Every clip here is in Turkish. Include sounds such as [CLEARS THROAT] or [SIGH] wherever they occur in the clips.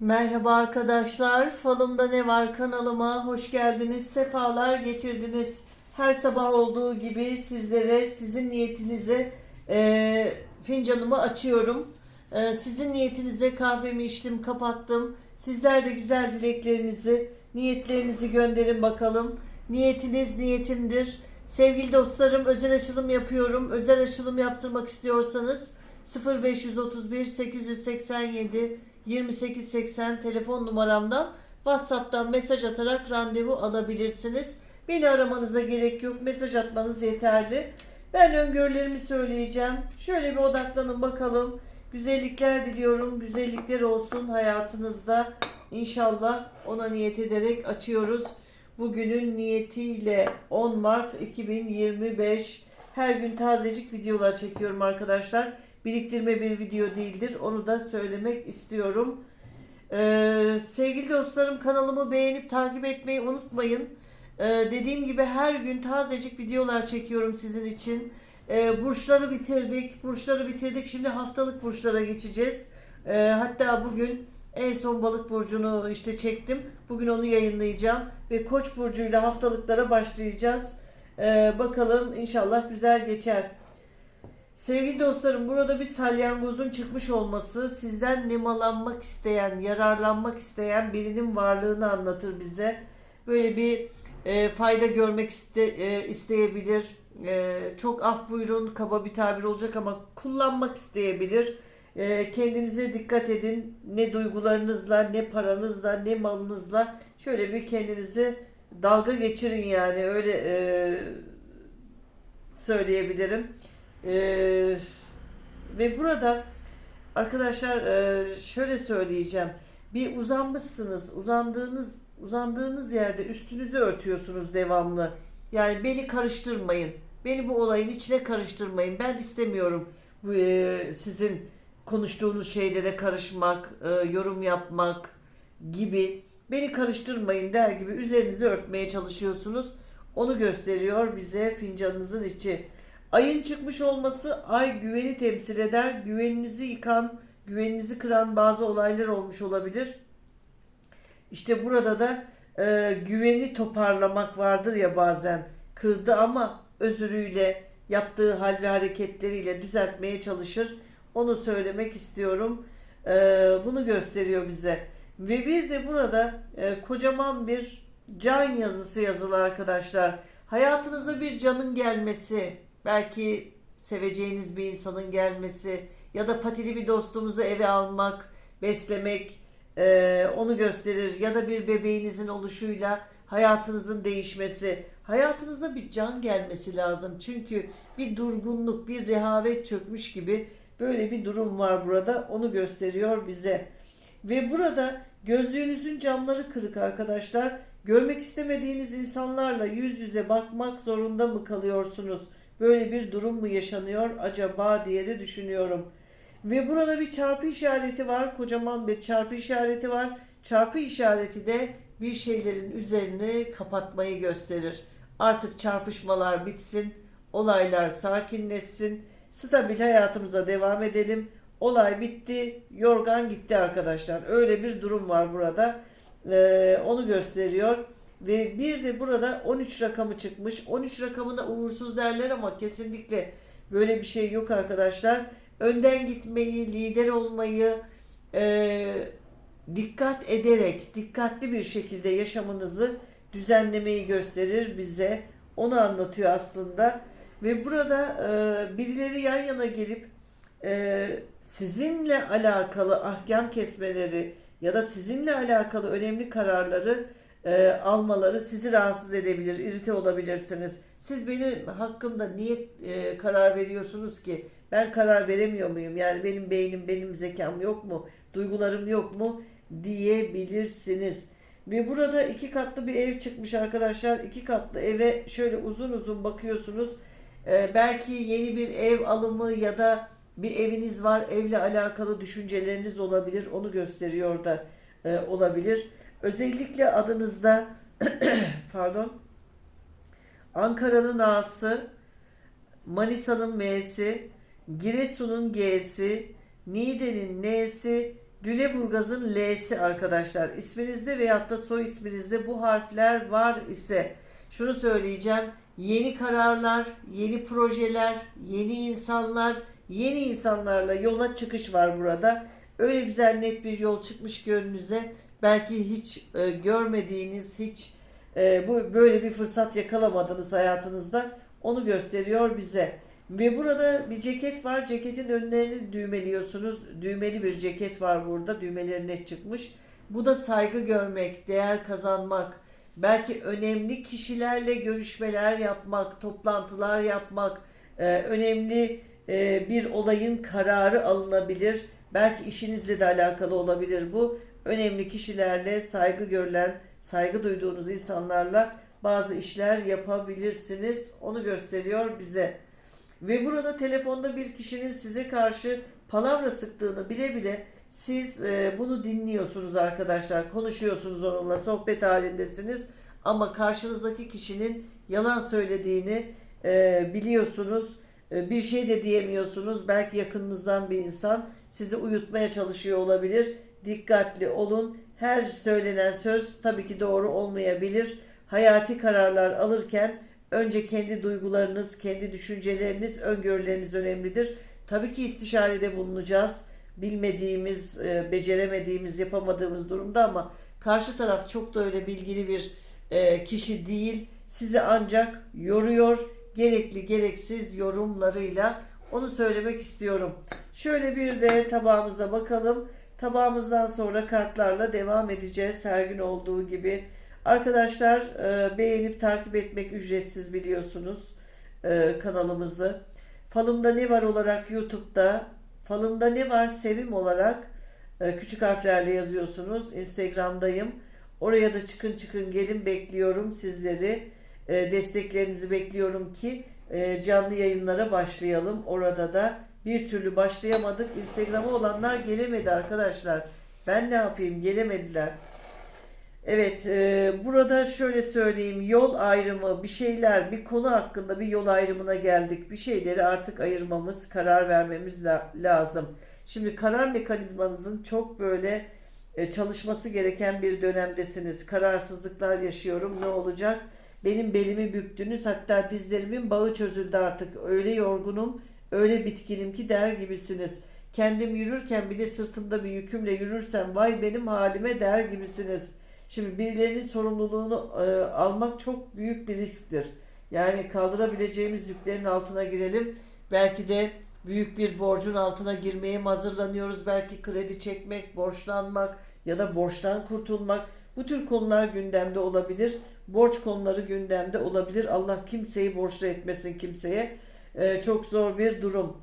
Merhaba arkadaşlar. Falımda ne var kanalıma hoş geldiniz. Sefalar getirdiniz. Her sabah olduğu gibi sizlere sizin niyetinize e, fincanımı açıyorum. E, sizin niyetinize kahvemi içtim, kapattım. Sizler de güzel dileklerinizi, niyetlerinizi gönderin bakalım. Niyetiniz niyetimdir. Sevgili dostlarım özel açılım yapıyorum. Özel açılım yaptırmak istiyorsanız 0531 887 2880 telefon numaramdan WhatsApp'tan mesaj atarak randevu alabilirsiniz. Beni aramanıza gerek yok. Mesaj atmanız yeterli. Ben öngörülerimi söyleyeceğim. Şöyle bir odaklanın bakalım. Güzellikler diliyorum. Güzellikler olsun hayatınızda. İnşallah ona niyet ederek açıyoruz. Bugünün niyetiyle 10 Mart 2025 her gün tazecik videolar çekiyorum arkadaşlar. Biriktirme bir video değildir. Onu da söylemek istiyorum. Ee, sevgili dostlarım kanalımı beğenip takip etmeyi unutmayın. Ee, dediğim gibi her gün tazecik videolar çekiyorum sizin için. Ee, burçları bitirdik. Burçları bitirdik. Şimdi haftalık burçlara geçeceğiz. Ee, hatta bugün en son balık burcunu işte çektim. Bugün onu yayınlayacağım. Ve koç burcuyla haftalıklara başlayacağız. Ee, bakalım inşallah güzel geçer. Sevgili dostlarım burada bir salyangozun çıkmış olması sizden nemalanmak isteyen, yararlanmak isteyen birinin varlığını anlatır bize. Böyle bir e, fayda görmek iste, e, isteyebilir. E, çok ah buyurun kaba bir tabir olacak ama kullanmak isteyebilir. E, kendinize dikkat edin. Ne duygularınızla, ne paranızla, ne malınızla şöyle bir kendinizi dalga geçirin yani öyle e, söyleyebilirim. Ee, ve burada arkadaşlar e, şöyle söyleyeceğim. Bir uzanmışsınız, uzandığınız uzandığınız yerde üstünüzü örtüyorsunuz devamlı. Yani beni karıştırmayın. Beni bu olayın içine karıştırmayın. Ben istemiyorum bu e, sizin konuştuğunuz şeylere karışmak, e, yorum yapmak gibi. Beni karıştırmayın der gibi üzerinizi örtmeye çalışıyorsunuz. Onu gösteriyor bize fincanınızın içi. Ayın çıkmış olması ay güveni temsil eder. Güveninizi yıkan, güveninizi kıran bazı olaylar olmuş olabilir. İşte burada da e, güveni toparlamak vardır ya bazen. Kırdı ama özürüyle, yaptığı hal ve hareketleriyle düzeltmeye çalışır. Onu söylemek istiyorum. E, bunu gösteriyor bize. Ve bir de burada e, kocaman bir can yazısı yazılı arkadaşlar. Hayatınıza bir canın gelmesi, belki seveceğiniz bir insanın gelmesi ya da patili bir dostumuzu eve almak, beslemek e, onu gösterir ya da bir bebeğinizin oluşuyla hayatınızın değişmesi, hayatınıza bir can gelmesi lazım. Çünkü bir durgunluk, bir rehavet çökmüş gibi böyle bir durum var burada. Onu gösteriyor bize. Ve burada gözlüğünüzün camları kırık arkadaşlar. Görmek istemediğiniz insanlarla yüz yüze bakmak zorunda mı kalıyorsunuz? Böyle bir durum mu yaşanıyor acaba diye de düşünüyorum. Ve burada bir çarpı işareti var. Kocaman bir çarpı işareti var. Çarpı işareti de bir şeylerin üzerini kapatmayı gösterir. Artık çarpışmalar bitsin, olaylar sakinleşsin, stabil hayatımıza devam edelim. Olay bitti, yorgan gitti arkadaşlar. Öyle bir durum var burada. Ee, onu gösteriyor. Ve bir de burada 13 rakamı çıkmış. 13 rakamına uğursuz derler ama kesinlikle böyle bir şey yok arkadaşlar. Önden gitmeyi, lider olmayı e, dikkat ederek, dikkatli bir şekilde yaşamınızı düzenlemeyi gösterir bize. Onu anlatıyor aslında. Ve burada e, birileri yan yana gelip e, sizinle alakalı ahkam kesmeleri ya da sizinle alakalı önemli kararları e, almaları sizi rahatsız edebilir, irite olabilirsiniz. Siz benim hakkımda niye e, karar veriyorsunuz ki? Ben karar veremiyor muyum? Yani benim beynim, benim zekam yok mu? Duygularım yok mu? Diyebilirsiniz. Ve burada iki katlı bir ev çıkmış arkadaşlar. İki katlı eve şöyle uzun uzun bakıyorsunuz. E, belki yeni bir ev alımı ya da bir eviniz var, evle alakalı düşünceleriniz olabilir. Onu gösteriyor da e, olabilir. Özellikle adınızda [CLEARS THROAT] pardon Ankara'nın A'sı, Manisa'nın M'si, Giresun'un G'si, Niğde'nin N'si, Lüleburgaz'ın L'si arkadaşlar. İsminizde veyahut da soy isminizde bu harfler var ise şunu söyleyeceğim. Yeni kararlar, yeni projeler, yeni insanlar, yeni insanlarla yola çıkış var burada. Öyle güzel net bir yol çıkmış ki önünüze. Belki hiç e, görmediğiniz, hiç e, bu böyle bir fırsat yakalamadınız hayatınızda. Onu gösteriyor bize. Ve burada bir ceket var. Ceketin önlerini düğmeliyorsunuz. Düğmeli bir ceket var burada. Düğmeleri net çıkmış. Bu da saygı görmek, değer kazanmak, belki önemli kişilerle görüşmeler yapmak, toplantılar yapmak, e, önemli e, bir olayın kararı alınabilir. Belki işinizle de alakalı olabilir bu. Önemli kişilerle saygı görülen, saygı duyduğunuz insanlarla bazı işler yapabilirsiniz. Onu gösteriyor bize. Ve burada telefonda bir kişinin size karşı palavra sıktığını bile bile siz e, bunu dinliyorsunuz arkadaşlar. Konuşuyorsunuz onunla, sohbet halindesiniz. Ama karşınızdaki kişinin yalan söylediğini e, biliyorsunuz. E, bir şey de diyemiyorsunuz. Belki yakınınızdan bir insan sizi uyutmaya çalışıyor olabilir. Dikkatli olun. Her söylenen söz tabii ki doğru olmayabilir. Hayati kararlar alırken önce kendi duygularınız, kendi düşünceleriniz, öngörüleriniz önemlidir. Tabii ki istişarede bulunacağız. Bilmediğimiz, e, beceremediğimiz, yapamadığımız durumda ama karşı taraf çok da öyle bilgili bir e, kişi değil. Sizi ancak yoruyor. Gerekli gereksiz yorumlarıyla onu söylemek istiyorum. Şöyle bir de tabağımıza bakalım. Tabağımızdan sonra kartlarla devam edeceğiz her gün olduğu gibi. Arkadaşlar e, beğenip takip etmek ücretsiz biliyorsunuz e, kanalımızı. Falımda ne var olarak YouTube'da, Falımda ne var sevim olarak e, küçük harflerle yazıyorsunuz. Instagram'dayım. Oraya da çıkın çıkın gelin bekliyorum sizleri. Desteklerinizi bekliyorum ki canlı yayınlara başlayalım. Orada da bir türlü başlayamadık. Instagram'a olanlar gelemedi arkadaşlar. Ben ne yapayım gelemediler. Evet, e, burada şöyle söyleyeyim, yol ayrımı, bir şeyler, bir konu hakkında bir yol ayrımına geldik. Bir şeyleri artık ayırmamız, karar vermemiz la- lazım. Şimdi karar mekanizmanızın çok böyle e, çalışması gereken bir dönemdesiniz. Kararsızlıklar yaşıyorum, ne olacak? Benim belimi büktünüz, hatta dizlerimin bağı çözüldü artık. Öyle yorgunum, öyle bitkinim ki der gibisiniz. Kendim yürürken bir de sırtımda bir yükümle yürürsem vay benim halime der gibisiniz. Şimdi birilerinin sorumluluğunu e, almak çok büyük bir risktir. Yani kaldırabileceğimiz yüklerin altına girelim. Belki de büyük bir borcun altına girmeye mi hazırlanıyoruz? Belki kredi çekmek, borçlanmak ya da borçtan kurtulmak. Bu tür konular gündemde olabilir. Borç konuları gündemde olabilir. Allah kimseyi borçlu etmesin kimseye. E, çok zor bir durum.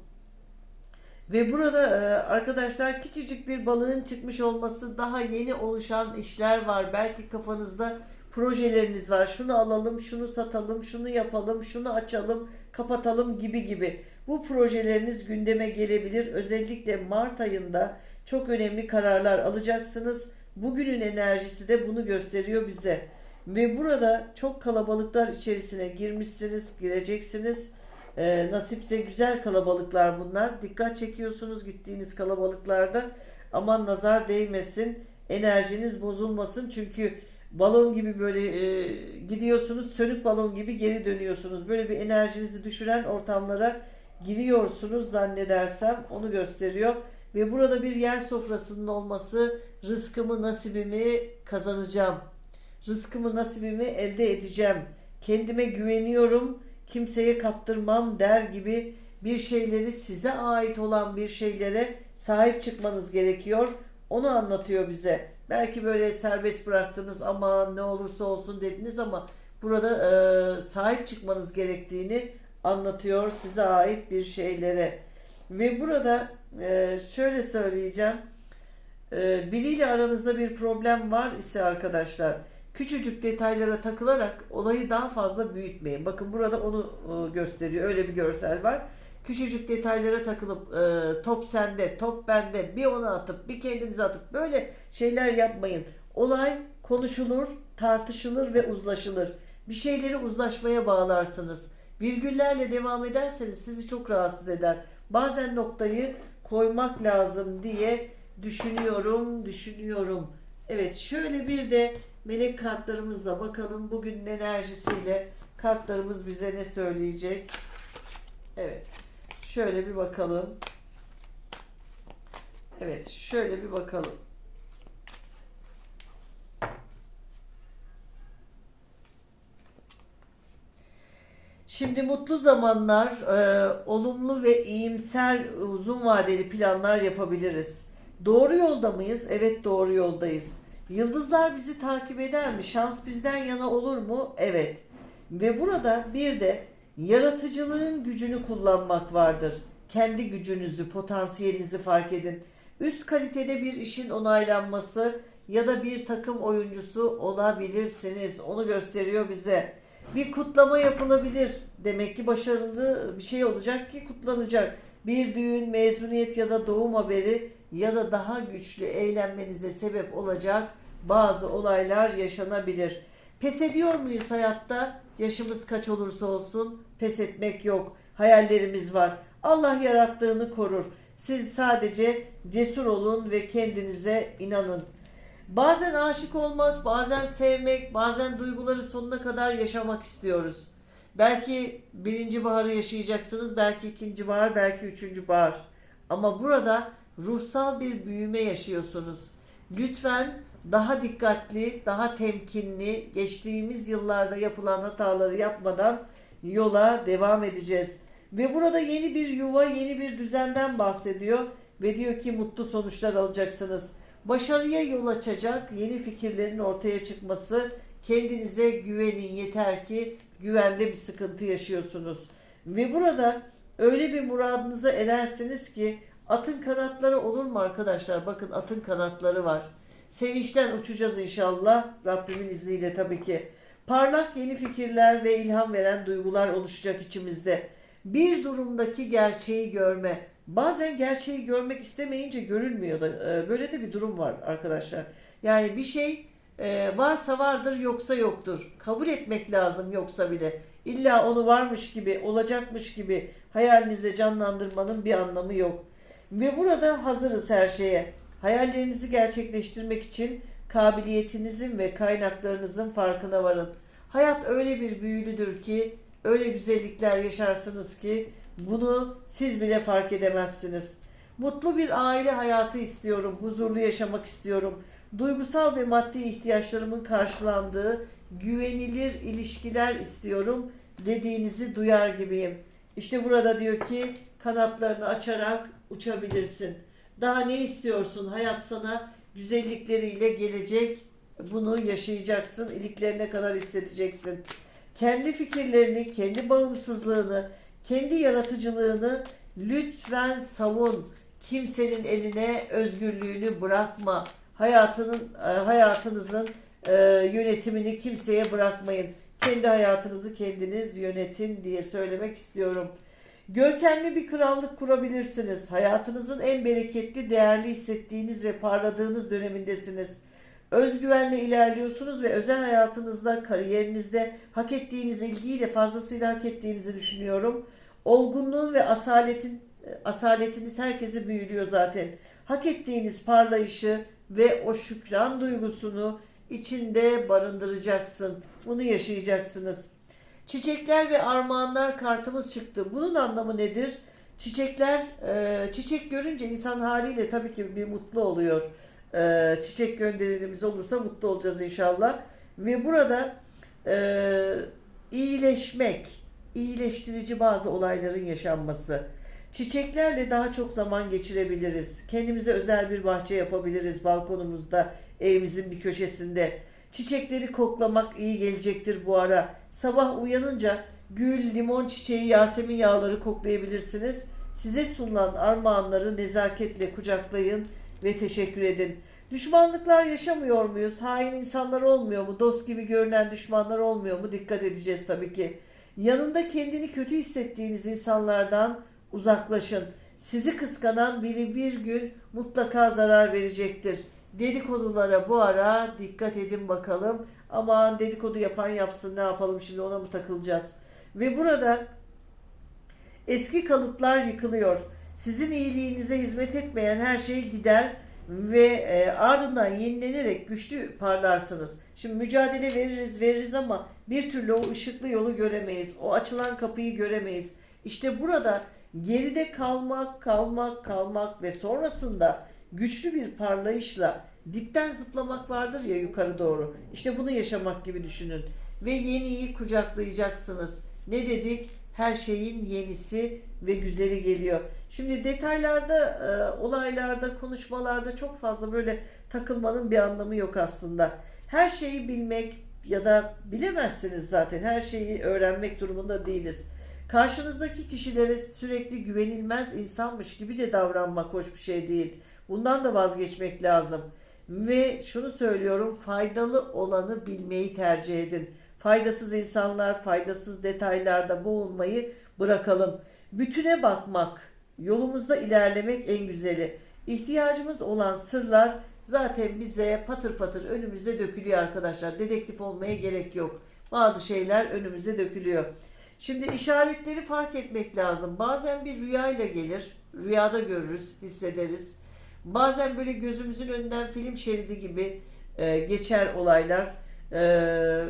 Ve burada e, arkadaşlar küçücük bir balığın çıkmış olması daha yeni oluşan işler var. Belki kafanızda projeleriniz var. Şunu alalım, şunu satalım, şunu yapalım, şunu açalım, kapatalım gibi gibi. Bu projeleriniz gündeme gelebilir. Özellikle Mart ayında çok önemli kararlar alacaksınız. Bugünün enerjisi de bunu gösteriyor bize. Ve burada çok kalabalıklar içerisine girmişsiniz, gireceksiniz. E, nasipse güzel kalabalıklar bunlar. Dikkat çekiyorsunuz gittiğiniz kalabalıklarda. Aman nazar değmesin, enerjiniz bozulmasın. Çünkü balon gibi böyle e, gidiyorsunuz, sönük balon gibi geri dönüyorsunuz. Böyle bir enerjinizi düşüren ortamlara giriyorsunuz zannedersem onu gösteriyor. Ve burada bir yer sofrasının olması rızkımı, nasibimi kazanacağım. Rızkımı, nasibimi elde edeceğim. Kendime güveniyorum kimseye kaptırmam der gibi bir şeyleri size ait olan bir şeylere sahip çıkmanız gerekiyor. Onu anlatıyor bize. Belki böyle serbest bıraktınız ama ne olursa olsun dediniz ama burada e, sahip çıkmanız gerektiğini anlatıyor size ait bir şeylere. Ve burada e, şöyle söyleyeceğim. E, biriyle aranızda bir problem var ise arkadaşlar küçücük detaylara takılarak olayı daha fazla büyütmeyin. Bakın burada onu e, gösteriyor. Öyle bir görsel var. Küçücük detaylara takılıp e, top sende, top bende, bir ona atıp bir kendinize atıp böyle şeyler yapmayın. Olay konuşulur, tartışılır ve uzlaşılır. Bir şeyleri uzlaşmaya bağlarsınız. Virgüllerle devam ederseniz sizi çok rahatsız eder. Bazen noktayı koymak lazım diye düşünüyorum, düşünüyorum. Evet şöyle bir de melek kartlarımızla bakalım bugün enerjisiyle kartlarımız bize ne söyleyecek. Evet şöyle bir bakalım. Evet şöyle bir bakalım. Şimdi mutlu zamanlar, e, olumlu ve iyimser uzun vadeli planlar yapabiliriz. Doğru yolda mıyız? Evet doğru yoldayız. Yıldızlar bizi takip eder mi? Şans bizden yana olur mu? Evet. Ve burada bir de yaratıcılığın gücünü kullanmak vardır. Kendi gücünüzü, potansiyelinizi fark edin. Üst kalitede bir işin onaylanması ya da bir takım oyuncusu olabilirsiniz. Onu gösteriyor bize. Bir kutlama yapılabilir. Demek ki başarılı bir şey olacak ki kutlanacak. Bir düğün, mezuniyet ya da doğum haberi ya da daha güçlü eğlenmenize sebep olacak bazı olaylar yaşanabilir. Pes ediyor muyuz hayatta? Yaşımız kaç olursa olsun pes etmek yok. Hayallerimiz var. Allah yarattığını korur. Siz sadece cesur olun ve kendinize inanın. Bazen aşık olmak, bazen sevmek, bazen duyguları sonuna kadar yaşamak istiyoruz. Belki birinci baharı yaşayacaksınız, belki ikinci bahar, belki üçüncü bahar. Ama burada ruhsal bir büyüme yaşıyorsunuz. Lütfen daha dikkatli, daha temkinli, geçtiğimiz yıllarda yapılan hataları yapmadan yola devam edeceğiz. Ve burada yeni bir yuva, yeni bir düzenden bahsediyor ve diyor ki mutlu sonuçlar alacaksınız. Başarıya yol açacak yeni fikirlerin ortaya çıkması, kendinize güvenin yeter ki güvende bir sıkıntı yaşıyorsunuz. Ve burada öyle bir muradınıza erersiniz ki atın kanatları olur mu arkadaşlar? Bakın atın kanatları var. Sevinçten uçacağız inşallah. Rabbimin izniyle tabii ki. Parlak yeni fikirler ve ilham veren duygular oluşacak içimizde. Bir durumdaki gerçeği görme. Bazen gerçeği görmek istemeyince görülmüyor da e, böyle de bir durum var arkadaşlar. Yani bir şey e, varsa vardır yoksa yoktur. Kabul etmek lazım yoksa bile. İlla onu varmış gibi, olacakmış gibi hayalinizde canlandırmanın bir anlamı yok. Ve burada hazırız her şeye. Hayallerinizi gerçekleştirmek için kabiliyetinizin ve kaynaklarınızın farkına varın. Hayat öyle bir büyülüdür ki, öyle güzellikler yaşarsınız ki bunu siz bile fark edemezsiniz. Mutlu bir aile hayatı istiyorum, huzurlu yaşamak istiyorum. Duygusal ve maddi ihtiyaçlarımın karşılandığı güvenilir ilişkiler istiyorum dediğinizi duyar gibiyim. İşte burada diyor ki kanatlarını açarak uçabilirsin. Daha ne istiyorsun? Hayat sana güzellikleriyle gelecek. Bunu yaşayacaksın. iliklerine kadar hissedeceksin. Kendi fikirlerini, kendi bağımsızlığını, kendi yaratıcılığını lütfen savun. Kimsenin eline özgürlüğünü bırakma. Hayatının e, hayatınızın e, yönetimini kimseye bırakmayın. Kendi hayatınızı kendiniz yönetin diye söylemek istiyorum. Görkemli bir krallık kurabilirsiniz. Hayatınızın en bereketli, değerli hissettiğiniz ve parladığınız dönemindesiniz. Özgüvenle ilerliyorsunuz ve özel hayatınızda, kariyerinizde hak ettiğiniz ilgiyi de fazlasıyla hak ettiğinizi düşünüyorum. Olgunluğun ve asaletin asaletiniz herkesi büyülüyor zaten. Hak ettiğiniz parlayışı ve o şükran duygusunu içinde barındıracaksın. Bunu yaşayacaksınız. Çiçekler ve armağanlar kartımız çıktı. Bunun anlamı nedir? Çiçekler, e, çiçek görünce insan haliyle tabii ki bir mutlu oluyor. E, çiçek gönderilimiz olursa mutlu olacağız inşallah. Ve burada e, iyileşmek, iyileştirici bazı olayların yaşanması. Çiçeklerle daha çok zaman geçirebiliriz. Kendimize özel bir bahçe yapabiliriz balkonumuzda, evimizin bir köşesinde. Çiçekleri koklamak iyi gelecektir bu ara. Sabah uyanınca gül, limon çiçeği, yasemin yağları koklayabilirsiniz. Size sunulan armağanları nezaketle kucaklayın ve teşekkür edin. Düşmanlıklar yaşamıyor muyuz? Hain insanlar olmuyor mu? Dost gibi görünen düşmanlar olmuyor mu? Dikkat edeceğiz tabii ki. Yanında kendini kötü hissettiğiniz insanlardan uzaklaşın. Sizi kıskanan biri bir gün mutlaka zarar verecektir. Dedikodulara bu ara dikkat edin bakalım. Aman dedikodu yapan yapsın ne yapalım şimdi ona mı takılacağız? Ve burada eski kalıplar yıkılıyor. Sizin iyiliğinize hizmet etmeyen her şey gider ve e, ardından yenilenerek güçlü parlarsınız. Şimdi mücadele veririz veririz ama bir türlü o ışıklı yolu göremeyiz. O açılan kapıyı göremeyiz. İşte burada geride kalmak, kalmak, kalmak ve sonrasında güçlü bir parlayışla dipten zıplamak vardır ya yukarı doğru. İşte bunu yaşamak gibi düşünün. Ve yeniyi kucaklayacaksınız. Ne dedik? Her şeyin yenisi ve güzeli geliyor. Şimdi detaylarda, e, olaylarda, konuşmalarda çok fazla böyle takılmanın bir anlamı yok aslında. Her şeyi bilmek ya da bilemezsiniz zaten. Her şeyi öğrenmek durumunda değiliz. Karşınızdaki kişilere sürekli güvenilmez insanmış gibi de davranmak hoş bir şey değil. Bundan da vazgeçmek lazım. Ve şunu söylüyorum, faydalı olanı bilmeyi tercih edin. Faydasız insanlar, faydasız detaylarda boğulmayı bırakalım. Bütüne bakmak, yolumuzda ilerlemek en güzeli. İhtiyacımız olan sırlar zaten bize patır patır önümüze dökülüyor arkadaşlar. Dedektif olmaya gerek yok. Bazı şeyler önümüze dökülüyor. Şimdi işaretleri fark etmek lazım. Bazen bir rüyayla gelir. Rüyada görürüz, hissederiz. Bazen böyle gözümüzün önünden film şeridi gibi e, geçer olaylar. E,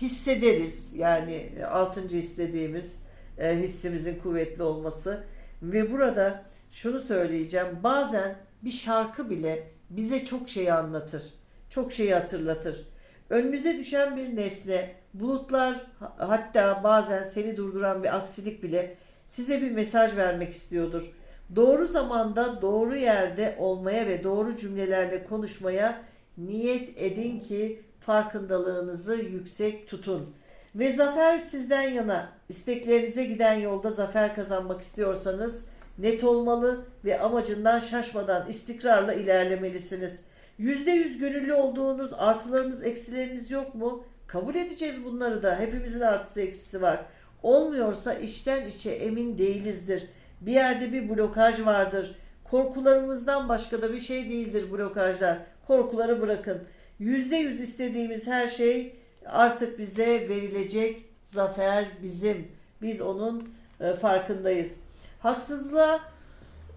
hissederiz. Yani altıncı istediğimiz e, hissimizin kuvvetli olması. Ve burada şunu söyleyeceğim. Bazen bir şarkı bile bize çok şey anlatır. Çok şeyi hatırlatır. Önünüze düşen bir nesne, bulutlar hatta bazen seni durduran bir aksilik bile size bir mesaj vermek istiyordur. Doğru zamanda, doğru yerde olmaya ve doğru cümlelerle konuşmaya niyet edin ki farkındalığınızı yüksek tutun. Ve zafer sizden yana. İsteklerinize giden yolda zafer kazanmak istiyorsanız net olmalı ve amacından şaşmadan istikrarla ilerlemelisiniz. Yüzde yüz gönüllü olduğunuz artılarınız eksileriniz yok mu? Kabul edeceğiz bunları da. Hepimizin artısı eksisi var. Olmuyorsa içten içe emin değilizdir. Bir yerde bir blokaj vardır. Korkularımızdan başka da bir şey değildir blokajlar. Korkuları bırakın. Yüzde yüz istediğimiz her şey artık bize verilecek. Zafer bizim. Biz onun e, farkındayız. Haksızlığa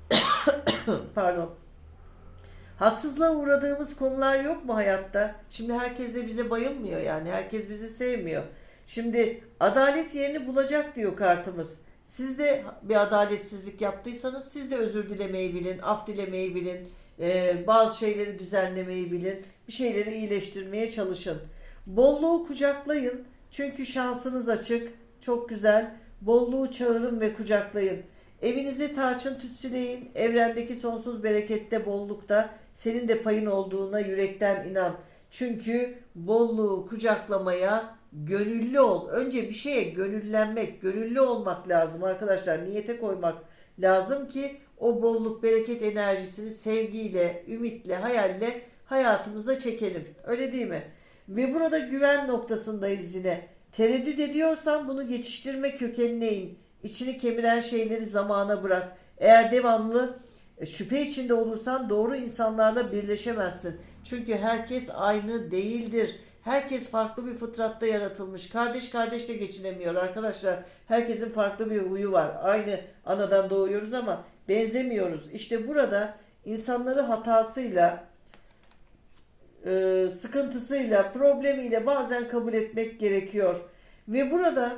[COUGHS] pardon. Haksızlığa uğradığımız konular yok mu hayatta? Şimdi herkes de bize bayılmıyor yani. Herkes bizi sevmiyor. Şimdi adalet yerini bulacak diyor kartımız. Siz de bir adaletsizlik yaptıysanız siz de özür dilemeyi bilin, af dilemeyi bilin, e, bazı şeyleri düzenlemeyi bilin, bir şeyleri iyileştirmeye çalışın. Bolluğu kucaklayın çünkü şansınız açık, çok güzel. Bolluğu çağırın ve kucaklayın. Evinizi tarçın tütsüleyin. Evrendeki sonsuz berekette, bollukta senin de payın olduğuna yürekten inan. Çünkü bolluğu kucaklamaya gönüllü ol. Önce bir şeye gönüllenmek, gönüllü olmak lazım arkadaşlar. Niyete koymak lazım ki o bolluk, bereket enerjisini sevgiyle, ümitle, hayalle hayatımıza çekelim. Öyle değil mi? Ve burada güven noktasındayız yine. Tereddüt ediyorsan bunu geçiştirme kökenine in. İçini kemiren şeyleri zamana bırak. Eğer devamlı e, şüphe içinde olursan doğru insanlarla birleşemezsin. Çünkü herkes aynı değildir. Herkes farklı bir fıtratta yaratılmış. Kardeş kardeş de geçinemiyor arkadaşlar. Herkesin farklı bir huyu var. Aynı anadan doğuyoruz ama benzemiyoruz. İşte burada insanları hatasıyla, e, sıkıntısıyla, problemiyle bazen kabul etmek gerekiyor. Ve burada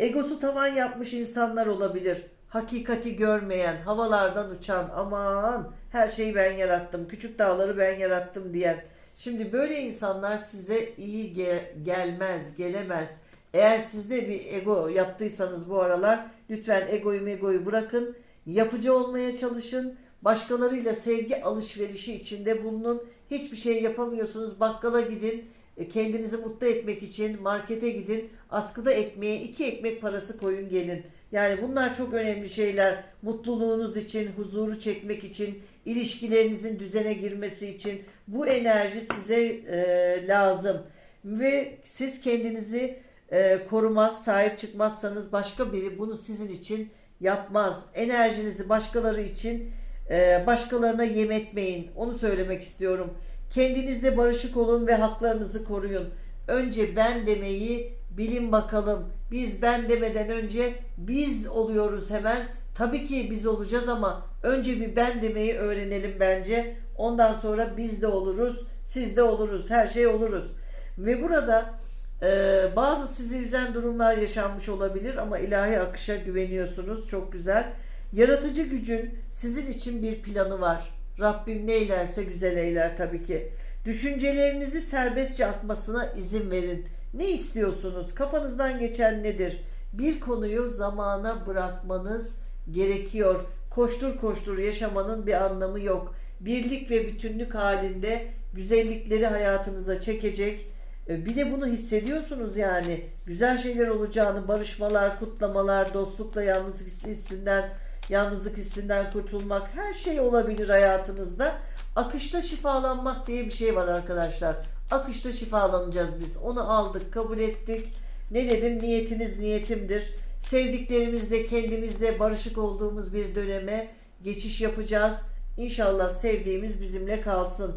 egosu tavan yapmış insanlar olabilir. Hakikati görmeyen, havalardan uçan, aman her şeyi ben yarattım, küçük dağları ben yarattım diyen. Şimdi böyle insanlar size iyi ge- gelmez, gelemez. Eğer sizde bir ego yaptıysanız bu aralar lütfen egoyu megoyu bırakın. Yapıcı olmaya çalışın. Başkalarıyla sevgi alışverişi içinde bulunun. Hiçbir şey yapamıyorsunuz. Bakkala gidin. E, Kendinizi mutlu etmek için markete gidin. Askıda ekmeğe iki ekmek parası koyun gelin. Yani bunlar çok önemli şeyler. Mutluluğunuz için, huzuru çekmek için, ilişkilerinizin düzene girmesi için bu enerji size e, lazım. Ve siz kendinizi e, korumaz, sahip çıkmazsanız başka biri bunu sizin için yapmaz. Enerjinizi başkaları için e, başkalarına yem etmeyin. Onu söylemek istiyorum. Kendinizle barışık olun ve haklarınızı koruyun. Önce ben demeyi bilin bakalım. Biz ben demeden önce biz oluyoruz hemen. Tabii ki biz olacağız ama önce bir ben demeyi öğrenelim bence. Ondan sonra biz de oluruz, siz de oluruz, her şey oluruz. Ve burada e, bazı sizi üzen durumlar yaşanmış olabilir ama ilahi akışa güveniyorsunuz. Çok güzel. Yaratıcı gücün sizin için bir planı var. Rabbim ne eylerse güzel eyler tabii ki. Düşüncelerinizi serbestçe akmasına izin verin. Ne istiyorsunuz? Kafanızdan geçen nedir? Bir konuyu zamana bırakmanız gerekiyor. Koştur koştur yaşamanın bir anlamı yok. Birlik ve bütünlük halinde güzellikleri hayatınıza çekecek. E, Bir de bunu hissediyorsunuz yani. Güzel şeyler olacağını, barışmalar, kutlamalar, dostlukla yalnızlık hissinden, yalnızlık hissinden kurtulmak, her şey olabilir hayatınızda. Akışta şifalanmak diye bir şey var arkadaşlar. Akışta şifalanacağız biz. Onu aldık, kabul ettik. Ne dedim? Niyetiniz niyetimdir. Sevdiklerimizle, kendimizle barışık olduğumuz bir döneme geçiş yapacağız. İnşallah sevdiğimiz bizimle kalsın.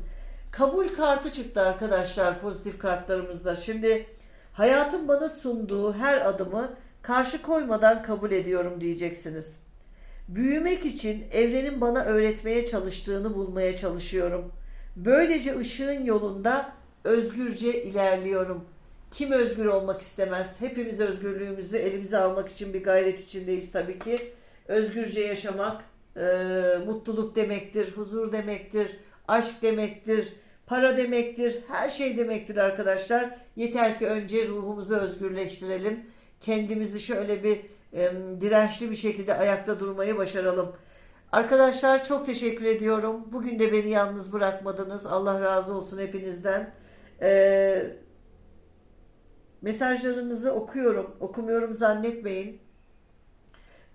Kabul kartı çıktı arkadaşlar pozitif kartlarımızda. Şimdi hayatın bana sunduğu her adımı karşı koymadan kabul ediyorum diyeceksiniz. Büyümek için evrenin bana öğretmeye çalıştığını bulmaya çalışıyorum. Böylece ışığın yolunda özgürce ilerliyorum. Kim özgür olmak istemez? Hepimiz özgürlüğümüzü elimize almak için bir gayret içindeyiz tabii ki. Özgürce yaşamak e, mutluluk demektir, huzur demektir, aşk demektir, para demektir, her şey demektir arkadaşlar. Yeter ki önce ruhumuzu özgürleştirelim. Kendimizi şöyle bir e, dirençli bir şekilde ayakta durmayı başaralım. Arkadaşlar çok teşekkür ediyorum. Bugün de beni yalnız bırakmadınız. Allah razı olsun hepinizden. Ee, mesajlarınızı okuyorum. Okumuyorum zannetmeyin.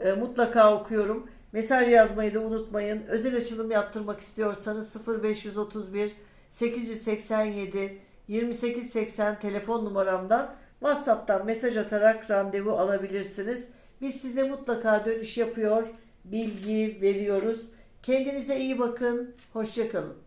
Ee, mutlaka okuyorum. Mesaj yazmayı da unutmayın. Özel açılım yaptırmak istiyorsanız 0531 887 2880 telefon numaramdan WhatsApp'tan mesaj atarak randevu alabilirsiniz. Biz size mutlaka dönüş yapıyor, bilgi veriyoruz. Kendinize iyi bakın. Hoşçakalın.